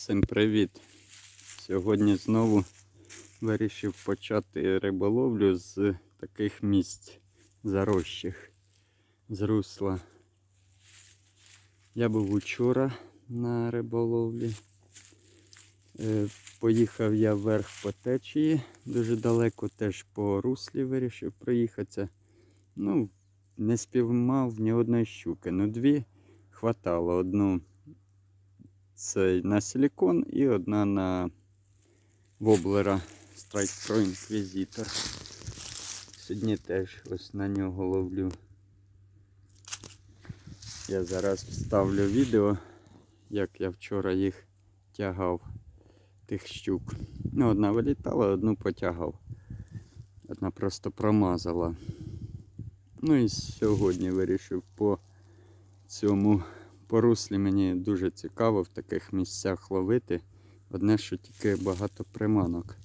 Всім привіт! Сьогодні знову вирішив почати риболовлю з таких місць зарощих, з русла. Я був учора на риболовлі. Е, Поїхав я вверх по течії, дуже далеко теж по руслі вирішив проїхатися. Ну, не спіймав ні одної щуки. Ну, дві хватало. Одну це на силікон і одна на воблера Strike Pro Inquisitor. Сьогодні теж ось на нього ловлю. Я зараз вставлю відео, як я вчора їх тягав, тих щук. Ну, одна вилітала, одну потягав. Одна просто промазала. Ну і сьогодні вирішив по цьому по руслі мені дуже цікаво в таких місцях ловити. Одне, що тільки багато приманок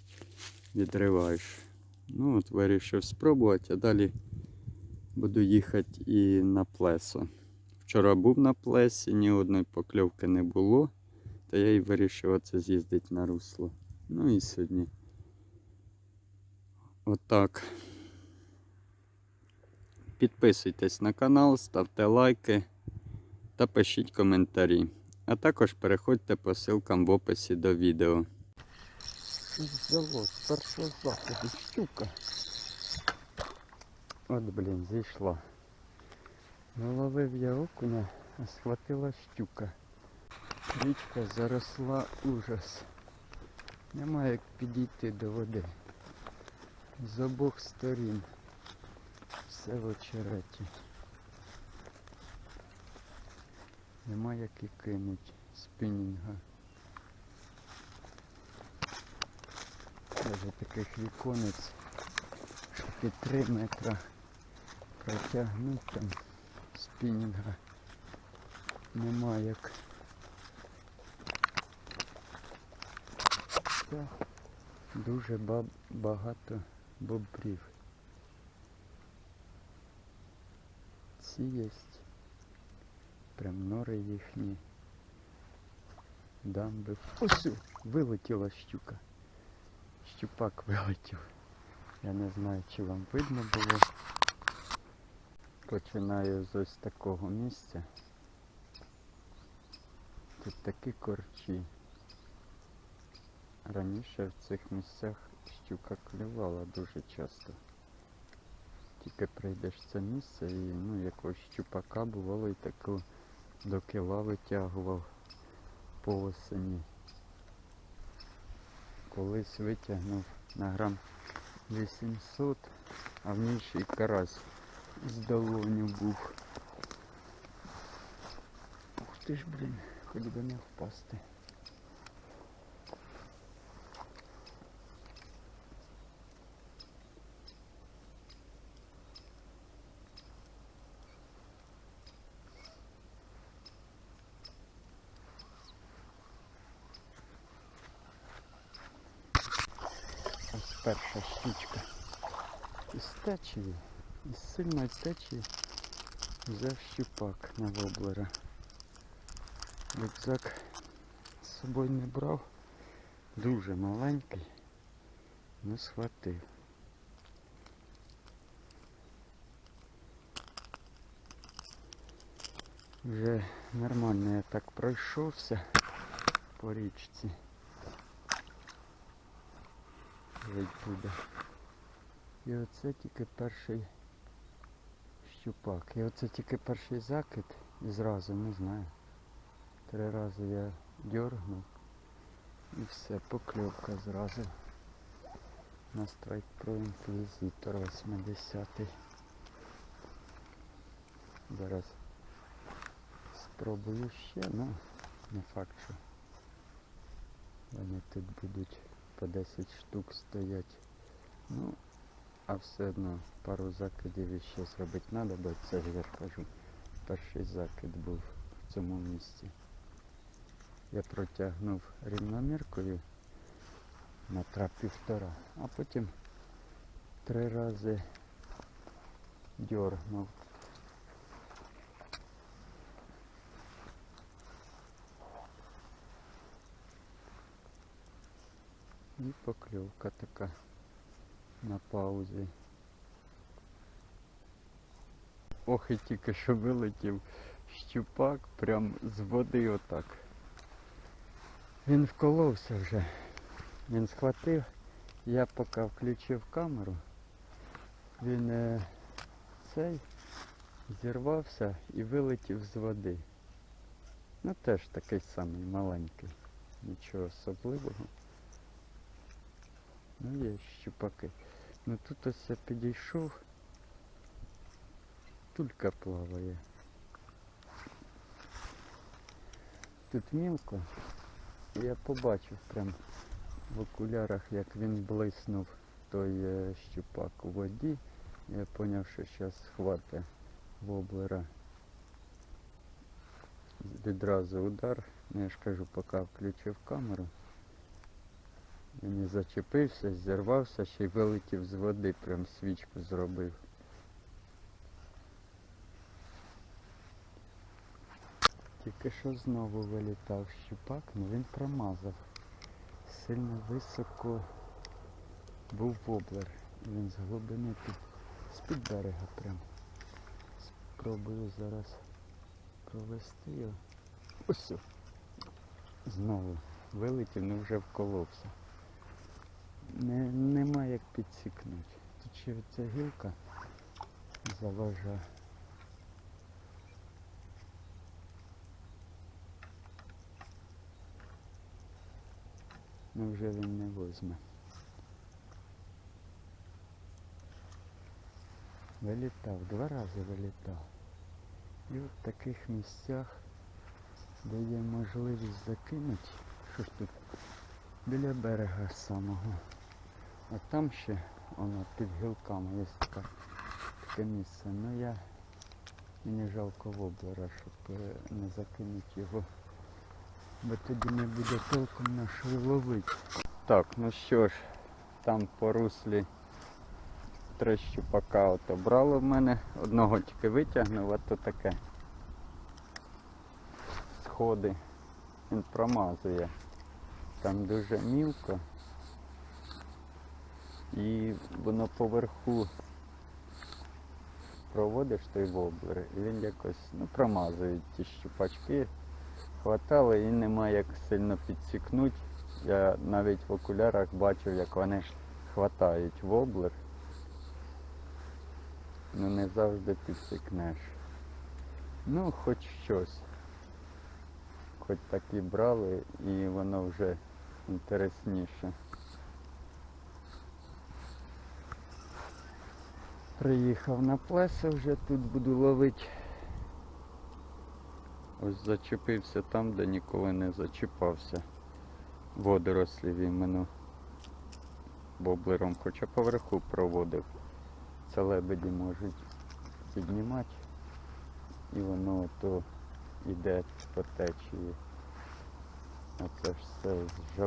відриваєш. Ну от вирішив спробувати, а далі буду їхати і на плесо. Вчора був на плесі, ні одної покльовки не було, та я й вирішив оце з'їздити на русло. Ну і сьогодні. Отак. Підписуйтесь на канал, ставте лайки та пишіть коментарі. А також переходьте по ссылкам в описі до відео. Взяло першого заходу щука. От, блін, зійшла. Наловив я окуня, а схватила щука. Річка заросла ужас. Немає як підійти до води. З обох сторін. Все в очереті. Нема як і кинуть спінінга. Даже таких віконець, що під 3 метра протягнуть там спінінга. Нема як. Та дуже баб- багато бобрів. Ці єсть прям нори їхні. Дамби. Ось вилетіла щука. Щупак вилетів. Я не знаю, чи вам видно було. Починаю з ось такого місця. Тут такі корчі. Раніше в цих місцях щука клювала дуже часто. Тільки прийдеш в це місце і ну, якогось щупака бувало і таку до кила витягував по осені. Колись витягнув на грам 800, а в ній ще й карась з долоню був. Ух ти ж, блін, хоч би не впасти. Ось перша штучка. Із течії, із сильної течії взяв щупак на воблера. Рюкзак з собою не брав. Дуже маленький, не схватив. Вже нормально я так пройшовся по річці. Буде. І оце тільки перший щупак. І оце тільки перший закид і зразу, не знаю. Три рази я дергнув і все, покльовка зразу. На Strike Pro Inquisitor 80 Зараз спробую ще, ну не факт, що вони тут будуть по 10 штук стоять. Ну, а все одно пару закидів іще зробити треба, бо це ж я кажу, перший закид був в цьому місці. Я протягнув рівноміркою метра півтора, а потім три рази дьорнув. І покльовка така на паузі. Ох, і тільки що вилетів щупак прям з води отак. Він вколовся вже. Він схватив. Я поки включив камеру, він е, цей зірвався і вилетів з води. Ну теж такий самий маленький. Нічого особливого. Ну є щупаки. Ну тут ось я підійшов. Тулька плаває. Тут мілко. Я побачив прям в окулярах, як він блиснув той е, щупак у воді. Я зрозумів, що зараз схватить воблера. Відразу удар. Ну, я ж кажу, поки включив камеру. Він і зачепився, зірвався, ще й вилетів з води, прям свічку зробив. Тільки що знову вилітав щупак, але він промазав. Сильно високо був воблер. Він з глибини під, з-під берега прям. Спробую зараз провести його. Ось. Знову вилетів, але вже вколовся. Не, нема як підсікнути. Тут ще ця гілка заважає. Ну вже він не возьме. Вилітав, два рази вилітав. І от в таких місцях, де є можливість закинути, що ж тут біля берега самого. А там ще воно під гілками є така, таке місце. Ну я мені жалко воблера, щоб е, не закинути його. Бо тоді не буде толком на що й ловити. Так, ну що ж, там по руслі три щупака ото брало в мене. Одного тільки витягнув, а то таке. Сходи. Він промазує. Там дуже мілко. І воно поверху проводиш той воблер, і він якось ну, промазує ті щупачки. Хватало і нема як сильно підсікнути. Я навіть в окулярах бачив, як вони хватають воблер. Ну не завжди підсікнеш. Ну, хоч щось. Хоч такі брали і воно вже інтересніше. Приїхав на плеса вже тут буду ловити. Ось зачепився там, де ніколи не зачіпався. Водорослів іменно боблером, хоча поверху проводив. Це лебеді можуть піднімати і воно то йде по течії. А це ж все з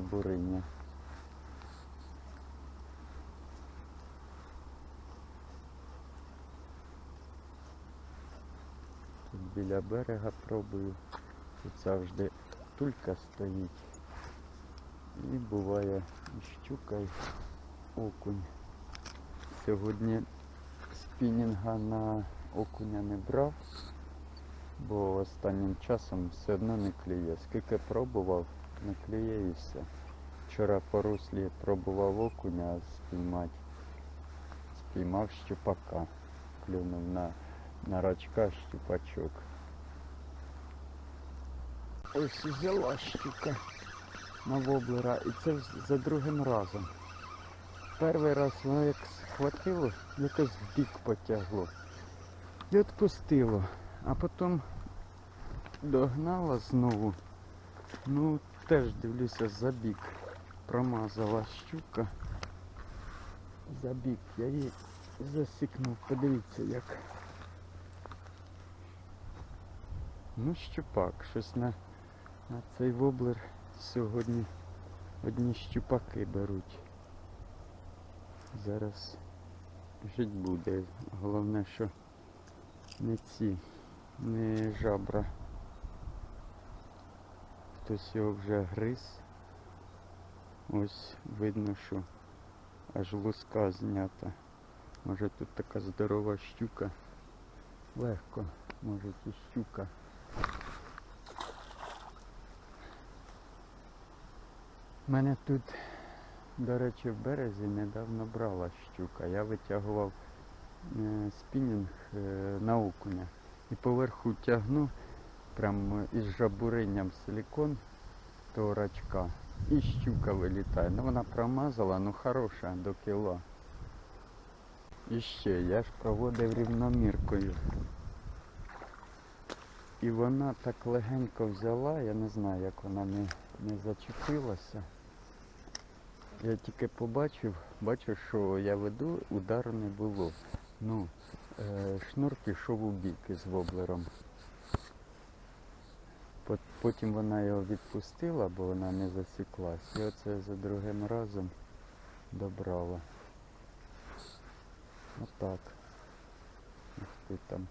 біля берега пробую. Тут завжди тулька стоїть. І буває і щука, і окунь. Сьогодні спінінга на окуня не брав, бо останнім часом все одно не клює. Скільки пробував, не клює і все. Вчора по руслі пробував окуня спіймати. Спіймав щупака. Клюнув на, на рачка щупачок. Ось взяла щука на воблера і це за другим разом. Перший раз воно як схватило, якось в бік потягло. І відпустило. А потім догнала знову. Ну, теж дивлюся за бік. Промазала щука. За бік. Я її засікнув. Подивіться як. Ну, щупак, щось на, на цей воблер сьогодні одні щупаки беруть. Зараз жить буде. Головне, що не ці, не жабра. Хтось його вже гриз. Ось видно, що аж луска знята. Може тут така здорова щука. Легко, може і щука. Мене тут, до речі, в березі недавно брала щука. Я витягував е, спінінг е, на окуня. І поверху тягну прямо із жабуринням силікон того рачка. І щука вилітає. Ну вона промазала, ну хороша до кіла. І ще я ж проводив рівноміркою. І вона так легенько взяла, я не знаю, як вона не, не зачепилася. Я тільки побачив, бачу, що я веду, удару не було. Ну, е, шнур пішов у бік із воблером. Потім вона його відпустила, бо вона не засіклась. І оце за другим разом добрала. Отак. Ух ти там.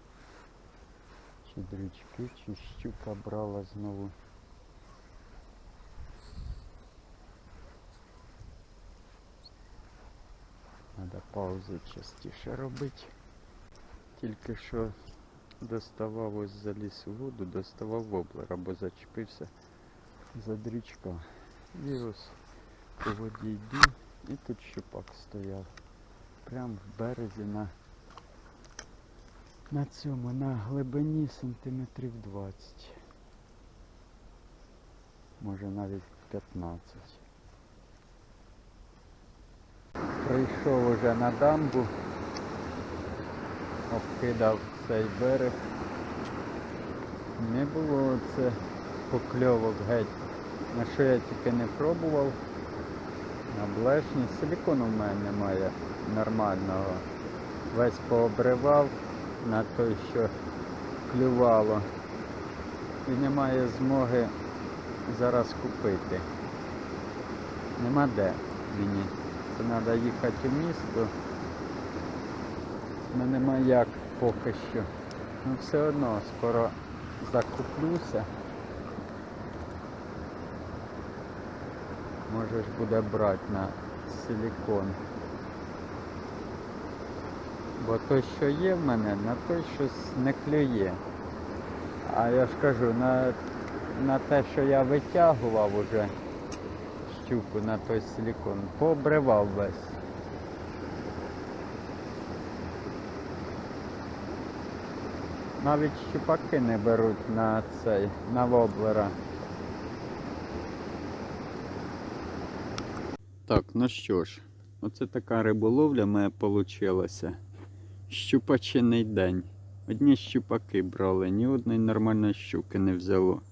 Чи дрючки, чи щука брала знову. Треба паузи частіше робити. Тільки що доставав ось заліз у воду, доставав воблер або зачепився за дрючка. І ось по воді йду, і тут щупак стояв. Прямо в березі на, на цьому, на глибині сантиметрів 20. Може навіть 15. Прийшов уже на дамбу, обкидав цей берег. Не було це покльовок геть. На що я тільки не пробував. На блешні. Силікону в мене немає нормального. Весь пообривав на той, що клювало. І немає змоги зараз купити. Нема де мені. Це треба їхати у місто. Ну нема як поки що. Ну все одно скоро закуплюся. Можеш буде брати на силікон. Бо той, що є в мене, на той щось не клює. А я ж кажу, на, на те, що я витягував уже щуку на той силікон, пообривав весь. Навіть щупаки не беруть на цей, на воблера. Так, ну що ж, оце така риболовля мене вийшла. Щупачений день. Одні щупаки брали, ні одної нормальної щуки не взяло.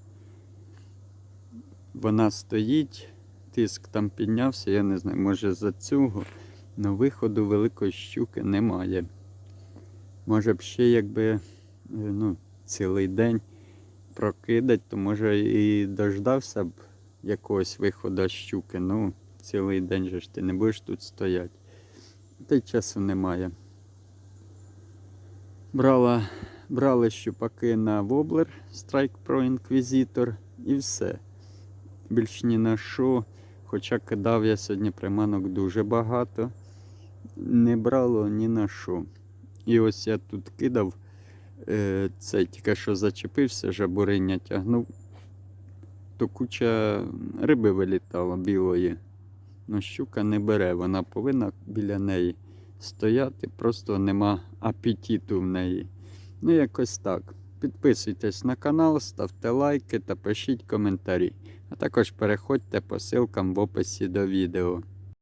Вона стоїть, тиск там піднявся, я не знаю, може за цього, але виходу великої щуки немає. Може б ще якби е, ну, цілий день прокидать, то може і дождався б якогось виходу щуки. Ну, цілий день же ж ти не будеш тут стояти. Та й часу немає. Брала, брали щупаки на воблер Strike Pro Inquisitor і все. Більш ні на що. Хоча кидав я сьогодні приманок дуже багато. Не брало ні на що. І ось я тут кидав е, цей тільки що зачепився, жабуриння тягнув, то куча риби вилітала білої. Ну, щука не бере, вона повинна біля неї стояти, просто нема апетиту в неї. Ну, якось так. Підписуйтесь на канал, ставте лайки та пишіть коментарі. А також переходьте по ссылкам в описі до відео.